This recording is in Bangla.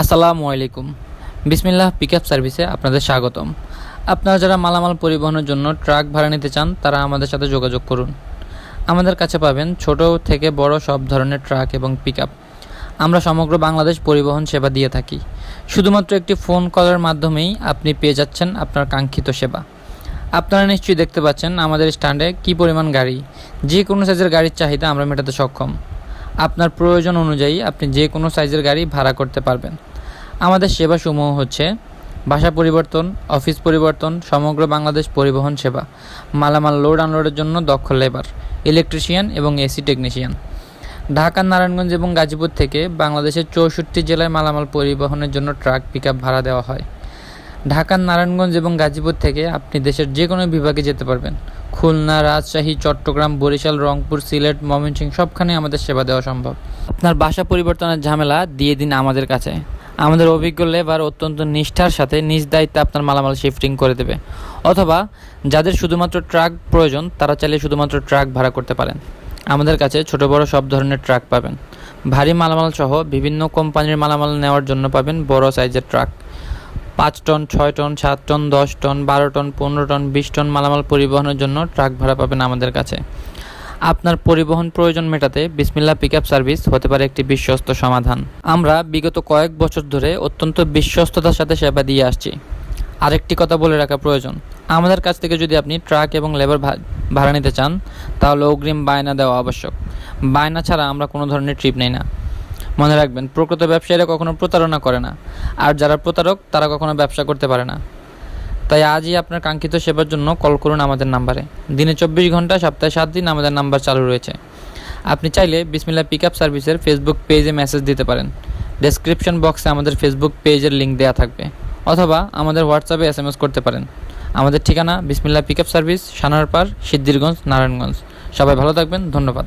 আসসালামু আলাইকুম। বিসমিল্লাহ পিক আপ সার্ভিসে আপনাদের স্বাগতম। আপনারা যারা মালামাল পরিবহনের জন্য ট্রাক ভাড়া নিতে চান, তারা আমাদের সাথে যোগাযোগ করুন। আমাদের কাছে পাবেন ছোট থেকে বড় সব ধরনের ট্রাক এবং পিকআপ। আমরা সমগ্র বাংলাদেশ পরিবহন সেবা দিয়ে থাকি। শুধুমাত্র একটি ফোন কলের মাধ্যমেই আপনি পেয়ে যাচ্ছেন আপনার কাঙ্ক্ষিত সেবা। আপনারা নিশ্চয়ই দেখতে পাচ্ছেন আমাদের স্ট্যান্ডে কী পরিমাণ গাড়ি। যে কোনো সাইজের গাড়ির চাহিদা আমরা মেটাতে সক্ষম। আপনার প্রয়োজন অনুযায়ী আপনি যে কোনো সাইজের গাড়ি ভাড়া করতে পারবেন। আমাদের সেবাসমূহ হচ্ছে ভাষা পরিবর্তন, অফিস পরিবর্তন, সমগ্র বাংলাদেশ পরিবহন সেবা, মালামাল লোড আনলোডের জন্য দক্ষ লেবার ইলেকট্রিশিয়ান এবং এসি টেকনিশিয়ান ঢাকা, নারায়ণগঞ্জ এবং গাজীপুর থেকে বাংলাদেশের চৌষট্টি জেলায় মালামাল পরিবহনের জন্য ট্রাক পিকআপ ভাড়া দেওয়া হয়। ঢাকার নারায়ণগঞ্জ এবং গাজীপুর থেকে আপনি দেশের যে কোনো বিভাগে যেতে পারবেন। খুলনা, রাজশাহী, চট্টগ্রাম, বরিশাল, রংপুর, সিলেট, ময়মনসিংহ, সবখানে আমাদের সেবা দেওয়া সম্ভব। আপনার বাসা পরিবর্তনের ঝামেলা দিয়ে দিন আমাদের কাছে। আমাদের অভিজ্ঞ লেবার অত্যন্ত নিষ্ঠার সাথে নিজ দায়িত্বে আপনার মালামাল শিফটিং করে দেবে। অথবা যাদের শুধুমাত্র ট্রাক প্রয়োজন, তারা চাইলে শুধুমাত্র ট্রাক ভাড়া করতে পারেন। আমাদের কাছে ছোট বড় সব ধরনের ট্রাক পাবেন। ভারী মালামাল সহ বিভিন্ন কোম্পানির মালামাল নেওয়ার জন্য পাবেন বড় সাইজের ট্রাক। পাঁচ টন, ছয় টন, সাত টন, দশ টন, বারো টন, পনেরো টন, বিশ টন মালামাল পরিবহনের জন্য ট্রাক ভাড়া পাবেন আমাদের কাছে। আপনার পরিবহন প্রয়োজন মেটাতে বিসমিল্লা পিকআপ সার্ভিস হতে পারে একটি বিশ্বস্ত সমাধান। আমরা বিগত কয়েক বছর ধরে অত্যন্ত বিশ্বস্ততার সাথে সেবা দিয়ে আসছি। আরেকটি কথা বলে রাখা প্রয়োজন। আমাদের কাছ থেকে যদি আপনি ট্রাক এবং লেবার ভাড়া নিতে চান, তাহলে অগ্রিম বায়না দেওয়া আবশ্যক। বায়না ছাড়া আমরা কোনো ধরনের ট্রিপ নেই না। মনে রাখবেন, প্রকৃত ব্যবসায়ীরা কখনো প্রতারণা করে না। আর যারা প্রতারক, তারা কখনো ব্যবসা করতে পারে না। তাই আজই আপনার কাঙ্ক্ষিত সেবার জন্য কল করুন আমাদের নাম্বারে। দিনে চব্বিশ ঘণ্টা, সপ্তাহে সাত দিন আমাদের নাম্বার চালু রয়েছে। আপনি চাইলে বিসমিল্লা পিক আপ সার্ভিসের ফেসবুক পেজে মেসেজ দিতে পারেন। ডেসক্রিপশন বক্সে আমাদের ফেসবুক পেজের লিঙ্ক দেওয়া থাকবে। অথবা আমাদের হোয়াটসঅ্যাপে এস এম এস করতে পারেন। আমাদের ঠিকানা Bismillah pick up service, Sanarpar, Siddhirganj, Narayanganj. সবাই ভালো থাকবেন, ধন্যবাদ।